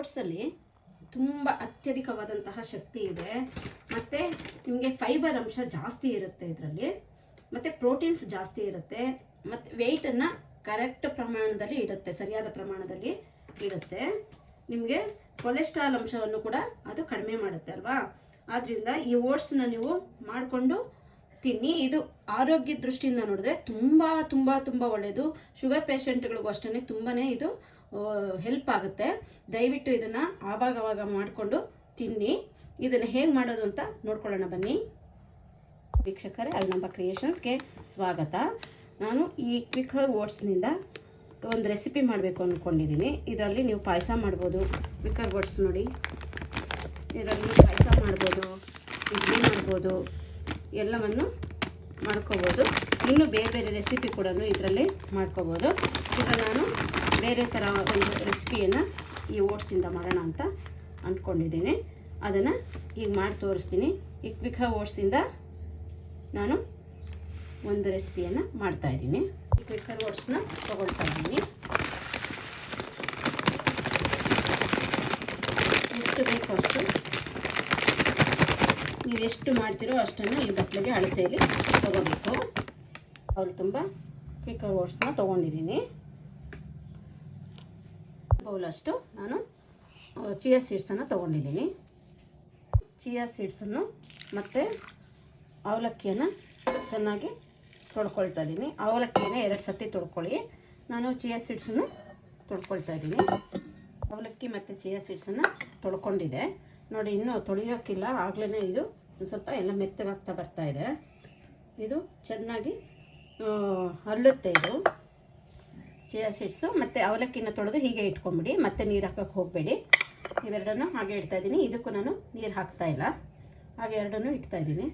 ಓಟ್ಸಲ್ಲಿ ತುಂಬ ಅತ್ಯಧಿಕವಾದಂತಹ ಶಕ್ತಿ ಇದೆ. ಮತ್ತು ನಿಮಗೆ ಫೈಬರ್ ಅಂಶ ಜಾಸ್ತಿ ಇರುತ್ತೆ ಇದರಲ್ಲಿ. ಮತ್ತು ಪ್ರೋಟೀನ್ಸ್ ಜಾಸ್ತಿ ಇರುತ್ತೆ. ಮತ್ತು ವೆಯ್ಟನ್ನು ಕರೆಕ್ಟ್ ಪ್ರಮಾಣದಲ್ಲಿ ಇಡುತ್ತೆ, ಸರಿಯಾದ ಪ್ರಮಾಣದಲ್ಲಿ ಇಡುತ್ತೆ. ನಿಮಗೆ ಕೊಲೆಸ್ಟ್ರಾಲ್ ಅಂಶವನ್ನು ಕೂಡ ಅದು ಕಡಿಮೆ ಮಾಡುತ್ತೆ ಅಲ್ವಾ? ಆದ್ದರಿಂದ ಈ ಓಟ್ಸ್ನ ನೀವು ಮಾಡಿಕೊಂಡು ತಿನ್ನಿ. ಇದು ಆರೋಗ್ಯ ದೃಷ್ಟಿಯಿಂದ ನೋಡಿದ್ರೆ ತುಂಬ ತುಂಬ ತುಂಬ ಒಳ್ಳೆಯದು ಶುಗರ್ ಪೇಷಂಟ್ಗಳಿಗೂ ಅಷ್ಟೇ ತುಂಬಾ ಇದು ಹೆಲ್ಪ್ ಆಗುತ್ತೆ. ದಯವಿಟ್ಟು ಇದನ್ನು ಆವಾಗವಾಗ ಮಾಡಿಕೊಂಡು ತಿನ್ನಿ. ಇದನ್ನು ಹೇಗೆ ಮಾಡೋದು ಅಂತ ನೋಡ್ಕೊಳ್ಳೋಣ ಬನ್ನಿ. ವೀಕ್ಷಕರೇ, ಅಲ್ನಂಬ ಕ್ರಿಯೇಷನ್ಸ್ಗೆ ಸ್ವಾಗತ. ನಾನು ಈ ಕ್ವಿಕರ್ ಓಟ್ಸ್ನಿಂದ ಒಂದು ರೆಸಿಪಿ ಮಾಡಬೇಕು ಅಂದ್ಕೊಂಡಿದ್ದೀನಿ ಇದರಲ್ಲಿ ನೀವು ಪಾಯಸ ಮಾಡ್ಬೋದು. ಕ್ವಿಕರ್ ಓಟ್ಸ್ ನೋಡಿ. ಇದರಲ್ಲಿ ಪಾಯಸ ಮಾಡ್ಬೋದು, ಇಡ್ಲಿ ಮಾಡ್ಬೋದು, ಎಲ್ಲವನ್ನು ಮಾಡ್ಕೋಬೋದು. ಇನ್ನು ಬೇರೆ ಬೇರೆ ರೆಸಿಪಿ ಕೂಡ ಇದರಲ್ಲಿ ಮಾಡ್ಕೋಬೋದು. ಈಗ ನಾನು ಬೇರೆ ಥರ ಒಂದು ರೆಸಿಪಿಯನ್ನು ಈ ಓಟ್ಸಿಂದ ಮಾಡೋಣ ಅಂತ ಅಂದ್ಕೊಂಡಿದ್ದೀನಿ ಅದನ್ನು ಈಗ ಮಾಡಿ ತೋರಿಸ್ತೀನಿ. ಈ ಕ್ವಿಕ ಓಟ್ಸಿಂದ ನಾನು ಒಂದು ರೆಸಿಪಿಯನ್ನು ಮಾಡ್ತಾಯಿದ್ದೀನಿ ಈ ಕ್ವಿಕರ್ ಓಟ್ಸ್ನ ತೊಗೊಳ್ತಾ ಇದ್ದೀನಿ. ಎಷ್ಟು ಬೇಕು ಅಷ್ಟು ನೀವು ಎಷ್ಟು ಮಾಡ್ತೀರೋ ಅಷ್ಟನ್ನು ಈ ಬಟ್ಲಿಗೆ ಅಳತೆಯಲ್ಲಿ ತೊಗೋಬೇಕು. ಅವ್ರು ತುಂಬ ಕ್ವಿಕರ್ ಓಟ್ಸ್ನ ತೊಗೊಂಡಿದ್ದೀನಿ. ಬೌಲಷ್ಟು ನಾನು ಚಿಯಾ ಸೀಡ್ಸನ್ನು ತೊಗೊಂಡಿದ್ದೀನಿ. ಚಿಯಾ ಸೀಡ್ಸನ್ನು ಮತ್ತು ಅವಲಕ್ಕಿಯನ್ನು ಚೆನ್ನಾಗಿ ತೊಡ್ಕೊಳ್ತಾ ಇದ್ದೀನಿ. ಅವಲಕ್ಕಿಯನ್ನು ಎರಡು ಸತಿ ತೊಳ್ಕೊಳ್ಳಿ. ನಾನು ಚಿಯಾ ಸೀಡ್ಸನ್ನು ತೊಡ್ಕೊಳ್ತಾ ಇದ್ದೀನಿ. ಅವಲಕ್ಕಿ ಮತ್ತು ಚಿಯಾ ಸೀಡ್ಸನ್ನು ತೊಳ್ಕೊಂಡಿದೆ ನೋಡಿ, ಇನ್ನೂ ತೊಳೆಯೋಕ್ಕಿಲ್ಲ. ಆಗ್ಲೇ ಇದು ಸ್ವಲ್ಪ ಎಲ್ಲ ಮೆತ್ತಗಾಗ್ತಾ ಬರ್ತಾ ಇದೆ. ಇದು ಚೆನ್ನಾಗಿ ಅರಳುತ್ತೆ ಇದು. ಚಿಯಾ ಸೀಡ್ಸು ಮತ್ತು ಅವಲಕ್ಕಿನ ತೊಳೆದು ಹೀಗೆ ಇಟ್ಕೊಂಬಿಡಿ ಮತ್ತೆ ನೀರು ಹಾಕೋಕ್ಕೆ ಹೋಗಬೇಡಿ. ಇವೆರಡನ್ನು ಹಾಗೆ ಇಡ್ತಾ ಇದ್ದೀನಿ. ಇದಕ್ಕೂ ನಾನು ನೀರು ಹಾಕ್ತಾ ಇಲ್ಲ. ಹಾಗೆ ಎರಡನ್ನೂ ಇಡ್ತಾ ಇದ್ದೀನಿ.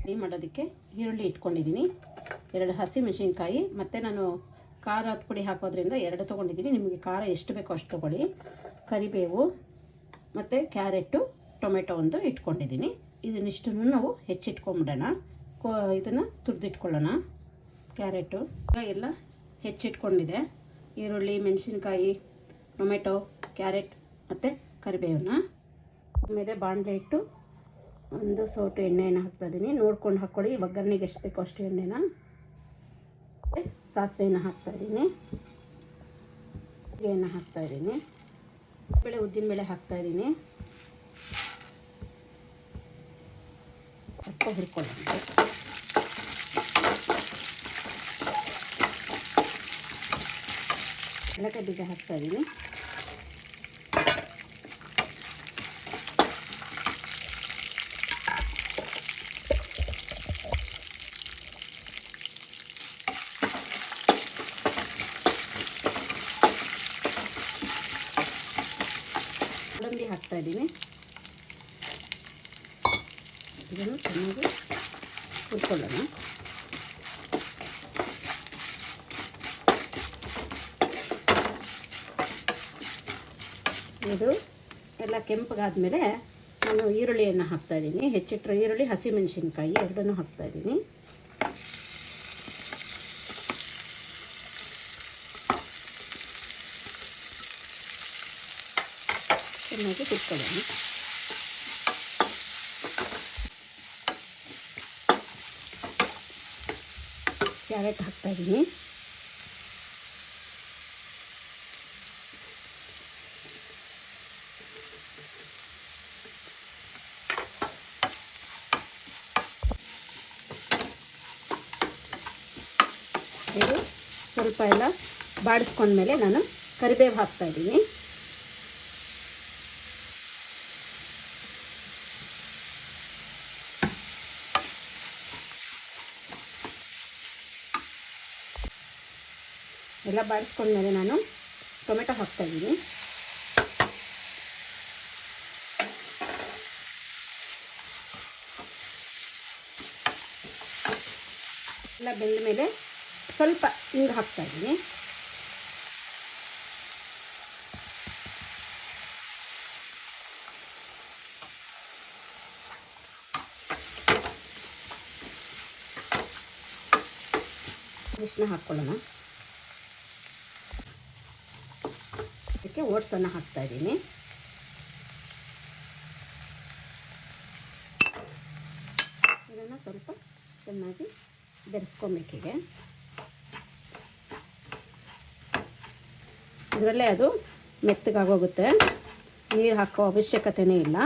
ಫ್ರೈ ಮಾಡೋದಕ್ಕೆ ಈರುಳ್ಳಿ ಇಟ್ಕೊಂಡಿದ್ದೀನಿ. ಎರಡು ಹಸಿ ಮೆಣಸಿನ್ಕಾಯಿ ಮತ್ತು ನಾನು ಖಾರದ ಪುಡಿ ಹಾಕೋದ್ರಿಂದ ಎರಡು ತೊಗೊಂಡಿದ್ದೀನಿ. ನಿಮಗೆ ಖಾರ ಎಷ್ಟು ಬೇಕೋ ಅಷ್ಟು ತೊಗೊಳ್ಳಿ. ಕರಿಬೇವು ಮತ್ತು ಕ್ಯಾರೆಟು ಟೊಮೆಟೊ ಒಂದು ಇಟ್ಕೊಂಡಿದ್ದೀನಿ. ಇದನ್ನಿಷ್ಟನ್ನು ನಾವು ಹೆಚ್ಚಿಟ್ಕೊಂಬಿಡೋಣ. ಕೋ, ಇದನ್ನು ತುರಿದಿಟ್ಕೊಳ್ಳೋಣ. ಕ್ಯಾರೆಟು ಎಲ್ಲ ಹೆಚ್ಚಿಟ್ಕೊಂಡಿದೆ. ಈರುಳ್ಳಿ, ಮೆಣಸಿನ್ಕಾಯಿ, ಟೊಮೆಟೊ, ಕ್ಯಾರೆಟ್ ಮತ್ತು ಕರಿಬೇವನ್ನ. ಆಮೇಲೆ ಬಾಣಲೆ ಇಟ್ಟು ಒಂದು ಸೋಟು ಎಣ್ಣೆಯನ್ನು ಹಾಕ್ತಾಯಿದ್ದೀನಿ ನೋಡ್ಕೊಂಡು ಹಾಕ್ಕೊಳ್ಳಿ. ಒಗ್ಗರಣೆಗೆ ಎಷ್ಟು ಬೇಕೋ ಅಷ್ಟು ಎಣ್ಣೆನ. ಸಾಸಿವೆನ ಸಾಸಿವೆಯನ್ನು ಹಾಕ್ತಾಯಿದ್ದೀನಿ ಹಾಕ್ತಾ ಹಾಕ್ತಾಯಿದ್ದೀನಿ ಬೇಳೆ ಉದ್ದಿನಬೇಳೆ ಹಾಕ್ತಾಯಿದ್ದೀನಿ ಅಪ್ಪ ಹುರ್ಕೊಳ್ಳಿ ಏಲಕ್ಕಿ ಬೀಜ ಹಾಕ್ತಾಯಿದ್ದೀನಿ ಹಾಕ್ತಾ ಇದ್ದೀನಿ. ಇದನ್ನು ಚೆನ್ನಾಗಿ ಹುರ್ಕೊಳ್ಳೋಣ. ಇದು ಎಲ್ಲ ಕೆಂಪಗಾದ್ಮೇಲೆ ನಾನು ಈರುಳ್ಳಿಯನ್ನು ಹಾಕ್ತಾಯಿದ್ದೀನಿ ಹೆಚ್ಚಿಟ್ಟರೆ ಈರುಳ್ಳಿ, ಹಸಿಮೆಣಸಿನ್ಕಾಯಿ ಎರಡನ್ನೂ ಹಾಕ್ತಾ ಚೆನ್ನಾಗಿ ಕುಟ್ಕೊಳ್ಳೋಣ. ಕ್ಯಾರೆಟ್ ಹಾಕ್ತಾ ಇದ್ದೀನಿ ಇದು ಸ್ವಲ್ಪ ಎಲ್ಲ ಬಾಡಿಸ್ಕೊಂಡ್ಮೇಲೆ ನಾನು ಕರಿಬೇವು ಹಾಕ್ತಾ ಎಲ್ಲ ಬಾಡಿಸ್ಕೊಂಡ್ಮೇಲೆ ನಾನು ಟೊಮೆಟೊ ಹಾಕ್ತಾ ಇದ್ದೀನಿ. ಎಲ್ಲ ಬೆಂದ ಮೇಲೆ ಸ್ವಲ್ಪ ಹಿಂಗೆ ಹಾಕ್ತಾಯಿದ್ದೀನಿ ಅರಿಶಿನ ಹಾಕ್ಕೊಳ್ಳೋಣ ಅದಕ್ಕೆ ಓಟ್ಸನ್ನು ಹಾಕ್ತಾಯಿದ್ದೀನಿ ಇದನ್ನು ಸ್ವಲ್ಪ ಚೆನ್ನಾಗಿ ಬೆರೆಸ್ಕೊಬೇಕಿದೆ. ಇದರಲ್ಲೇ ಅದು ಮೆತ್ತಗಾಗೋಗುತ್ತೆ. ನೀರು ಹಾಕೋ ಅವಶ್ಯಕತೆಯೇ ಇಲ್ಲ.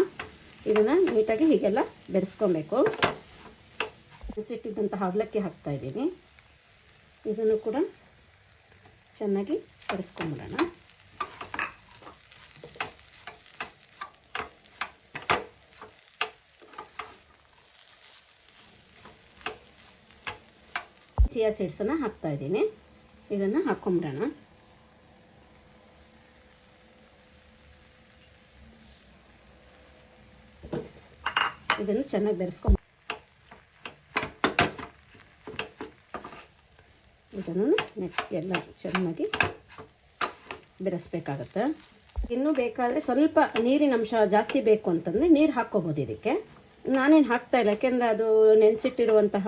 ಇದನ್ನು ನೀಟಾಗಿ ಹೀಗೆಲ್ಲ ಬೆರೆಸ್ಕೊಬೇಕು. ಬಿಸಿಟ್ಟಿದ್ದಂಥ ಅವಲಕ್ಕಿ ಹಾಕ್ತಾ ಇದ್ದೀನಿ. ಇದನ್ನು ಕೂಡ ಚೆನ್ನಾಗಿ ಬಡಿಸ್ಕೊಂಬಿಡೋಣ ಚಿಯಾ ಸೀಡ್ಸನ್ನು ಹಾಕ್ತಾ ಇದ್ದೀನಿ. ಇದನ್ನು ಹಾಕ್ಕೊಂಬಿಡೋಣ ಇದನ್ನು ಚೆನ್ನಾಗಿ ಬೆರೆಸ್ಕೊಂಡು ಇದನ್ನು ನೆಕ್ಸ್ಟ್ ಎಲ್ಲ ಚೆನ್ನಾಗಿ ಬೆರೆಸ್ಬೇಕಾಗತ್ತೆ. ಇನ್ನೂ ಬೇಕಾದರೆ ಸ್ವಲ್ಪ ನೀರಿನ ಅಂಶ ಜಾಸ್ತಿ ಬೇಕು ಅಂತಂದರೆ ನೀರು ಹಾಕ್ಕೋಬೋದು ಇದಕ್ಕೆ. ನಾನೇನು ಹಾಕ್ತಾ ಇಲ್ಲ, ಯಾಕೆಂದರೆ ಅದು ನೆನೆಸಿಟ್ಟಿರುವಂತಹ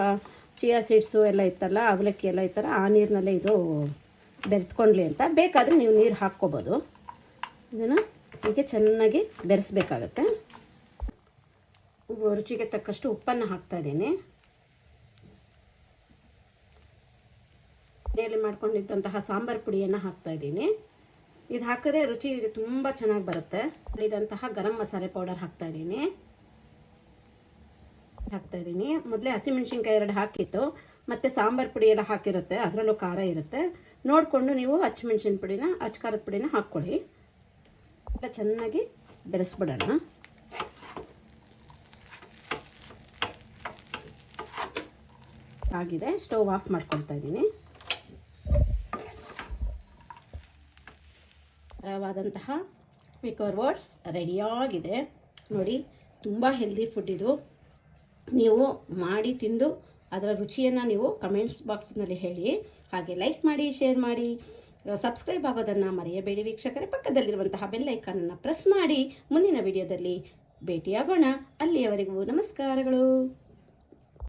ಚಿಯಾ ಸೀಡ್ಸು ಎಲ್ಲ ಇತ್ತಲ್ಲ, ಅವಲಕ್ಕಿ ಎಲ್ಲ ಇತ್ತಲ್ಲ ಆ ನೀರಿನಲ್ಲೇ ಇದು ಬೆರೆತ್ಕೊಳ್ಳಿ ಅಂತ. ಬೇಕಾದರೆ ನೀವು ನೀರು ಹಾಕ್ಕೋಬೋದು. ಇದನ್ನು ಹೀಗೆ ಚೆನ್ನಾಗಿ ಬೆರೆಸ್ಬೇಕಾಗತ್ತೆ. ರುಚಿಗೆ ತಕ್ಕಷ್ಟು ಉಪ್ಪನ್ನು ಹಾಕ್ತಾ ಇದ್ದೀನಿ. ಮನೆಯಲ್ಲಿ ಮಾಡ್ಕೊಂಡಿದ್ದಂತಹ ಸಾಂಬಾರು ಪುಡಿಯನ್ನು ಹಾಕ್ತಾ ಇದ್ದೀನಿ. ಇದು ಹಾಕಿದ್ರೆ ರುಚಿ ತುಂಬ ಚೆನ್ನಾಗಿ ಬರುತ್ತೆ. ಇದಂತಹ ಗರಂ ಮಸಾಲೆ ಪೌಡರ್ ಹಾಕ್ತಾ ಇದ್ದೀನಿ. ಹಾಕ್ತಾ ಇದ್ದೀನಿ ಮೊದಲೇ ಹಸಿಮೆಣ್ಸಿನ್ಕಾಯಿ ಎರಡು ಹಾಕಿತ್ತು. ಮತ್ತು ಸಾಂಬಾರು ಪುಡಿ ಎಲ್ಲ ಹಾಕಿರುತ್ತೆ. ಅದರಲ್ಲೂ ಖಾರ ಇರುತ್ತೆ. ನೋಡಿಕೊಂಡು ನೀವು ಹಸಿಮೆಣ್ಸಿನ ಪುಡಿನ ಅಚ್ಚ ಖಾರದ ಪುಡಿನ ಹಾಕ್ಕೊಳ್ಳಿ. ಎಲ್ಲ ಚೆನ್ನಾಗಿ ಬೆರೆಸ್ಬಿಡೋಣ. ಆಗಿದೆ. ಸ್ಟವ್ ಆಫ್ ಮಾಡ್ಕೊಳ್ತಾ ಇದ್ದೀನಿ ಖರವಾದಂತಹ ಕ್ವಿಕರ್ ವರ್ಡ್ಸ್ ರೆಡಿಯಾಗಿದೆ ನೋಡಿ, ತುಂಬ ಹೆಲ್ದಿ ಫುಡ್ ಇದು. ನೀವು ಮಾಡಿ ತಿಂದು ಅದರ ರುಚಿಯನ್ನು ನೀವು ಕಮೆಂಟ್ಸ್ ಬಾಕ್ಸ್ನಲ್ಲಿ ಹೇಳಿ. ಹಾಗೆ ಲೈಕ್ ಮಾಡಿ ಶೇರ್ ಮಾಡಿ ಸಬ್ಸ್ಕ್ರೈಬ್ ಆಗೋದನ್ನು ಮರೆಯಬೇಡಿ ವೀಕ್ಷಕರೇ. ಪಕ್ಕದಲ್ಲಿರುವಂತಹ ಬೆಲ್ ಐಕಾನನ್ನು ಪ್ರೆಸ್ ಮಾಡಿ ಮುಂದಿನ ವಿಡಿಯೋದಲ್ಲಿ ಭೇಟಿಯಾಗೋಣ. ಅಲ್ಲಿಯವರೆಗೂ ನಮಸ್ಕಾರಗಳು.